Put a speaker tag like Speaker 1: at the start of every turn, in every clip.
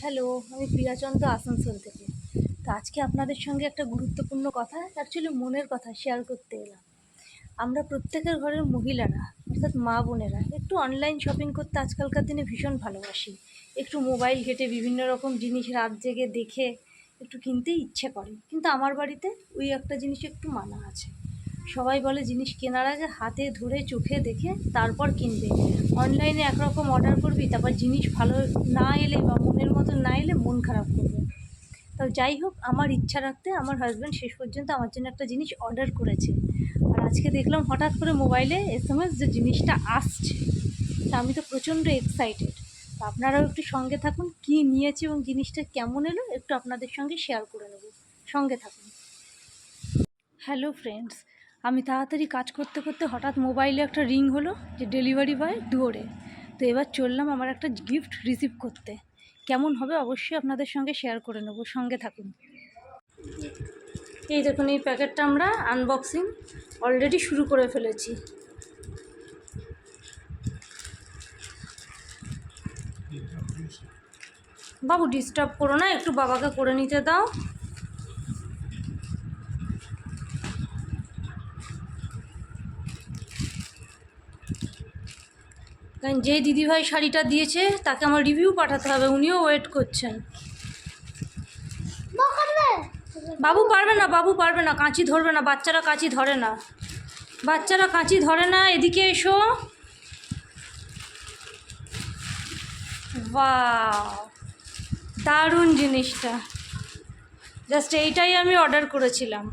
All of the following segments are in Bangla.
Speaker 1: হ্যালো, আমি প্রিয়াচন্দ্র আসানসোল থেকে। তো আজকে আপনাদের সঙ্গে একটা গুরুত্বপূর্ণ কথা অ্যাকচুয়ালি মনের কথা শেয়ার করতে এলাম। আমরা প্রত্যেকের ঘরের মহিলারা, অর্থাৎ মা বোনেরা, একটু অনলাইন শপিং করতে আজকালকার দিনে ভীষণ ভালোবাসি। একটু মোবাইল ঘেটে বিভিন্ন রকম জিনিস রাত জেগে দেখে একটু কিনতে ইচ্ছে করে। কিন্তু আমার বাড়িতে ওই একটা জিনিস একটু মানা আছে। সবাই বলে জিনিস কেনার আগে হাতে ধরে চোখে দেখে তারপর কিনবে। অনলাইনে একরকম অর্ডার করবি, তারপর জিনিস ভালো না এলে বা মনের মতো না এলে মন খারাপ করবে। তো যাই হোক, আমার ইচ্ছা রাখতে আমার হাজব্যান্ড শেষ পর্যন্ত আমার জন্য একটা জিনিস অর্ডার করেছে। আর আজকে দেখলাম হঠাৎ করে মোবাইলে এস এম এস যে জিনিসটা আসছে, তা আমি তো প্রচণ্ড এক্সাইটেড আপনারাও একটু সঙ্গে থাকুন, কী নিয়েছে এবং জিনিসটা কেমন এলো একটু আপনাদের সঙ্গে শেয়ার করে নেব। সঙ্গে থাকুন। হ্যালো ফ্রেন্ডস আমি তাড়াতাড়ি কাজ করতে করতে হঠাৎ মোবাইলে একটা রিং হলো যে ডেলিভারি বয় দুয়ারে। তো এবার চললাম আমার একটা গিফট রিসিভ করতে। কেমন হবে অবশ্যই আপনাদের সঙ্গে শেয়ার করে নেব, সঙ্গে থাকুন। এই দেখুন, এই প্যাকেটটা আমরা আনবক্সিং অলরেডি শুরু করে ফেলেছি। বাবু ডিস্টার্ব করো না, একটু বাবাকে করে নিতে দাও। কারণ যে দিদিভাই শাড়িটা দিয়েছে, তাকে আমার রিভিউ পাঠাতে হবে, উনিও ওয়েট করছেন। বাবু পারবে না, বাবু পারবে না, কাঁচি ধরবে না, বাচ্চারা কাঁচি ধরে না। বাচ্চারা কাঁচি ধরে না, এদিকে এসো। বাহ দারুণ জিনিসটা। জাস্ট এইটাই আমি অর্ডার করেছিলাম।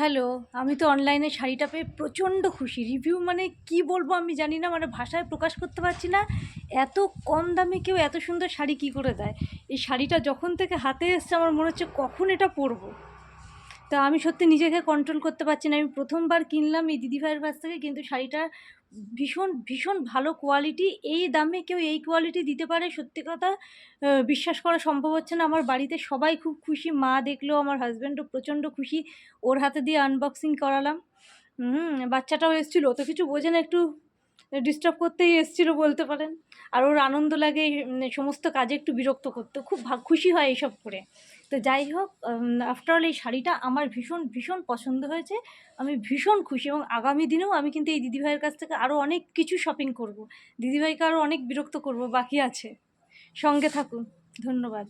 Speaker 1: হ্যালো, আমি তো অনলাইনে শাড়িটা পেয়ে প্রচণ্ড খুশি। রিভিউ মানে কি বলব আমি জানি না মানে ভাষায় প্রকাশ করতে পারছি না। এত কম দামে কেউ এত সুন্দর শাড়ি কি করে দেয়? এই শাড়িটা যখন থেকে হাতে এসছে আমার মনে হচ্ছে কখন এটা পরবো? তা আমি সত্যি নিজেকে কন্ট্রোল করতে পারছি না। আমি প্রথমবার কিনলাম এই দিদিভাইয়ের কাছ থেকে, কিন্তু শাড়িটা ভীষণ ভীষণ ভালো কোয়ালিটি এই দামে কেউ এই কোয়ালিটি দিতে পারে? সত্যি কথা বিশ্বাস করা সম্ভব হচ্ছে না। আমার বাড়িতে সবাই খুব খুশি। মা দেখল, আমার হাজব্যান্ডও প্রচণ্ড খুশি। ওর হাতে দিয়ে আনবক্সিং করালাম। হুম বাচ্চাটাও এসেছিল। তো কিছু বোঝে না, একটু ডিস্টার্ব করতেই এসেছিল বলতে পারেন। আর ওর আনন্দ লাগে এই, সমস্ত কাজে একটু বিরক্ত করতে। খুব খুশি হয় এইসব করে। তো যাই হোক আফটারঅল এই শাড়িটা আমার ভীষণ ভীষণ পছন্দ হয়েছে। আমি ভীষণ খুশি এবং আগামী দিনেও আমি কিন্তু এই দিদিভাইয়ের কাছ থেকে আরও অনেক কিছু শপিং করব। দিদিভাইকে আরও অনেক বিরক্ত করব বাকি আছে। সঙ্গে থাকুন। ধন্যবাদ।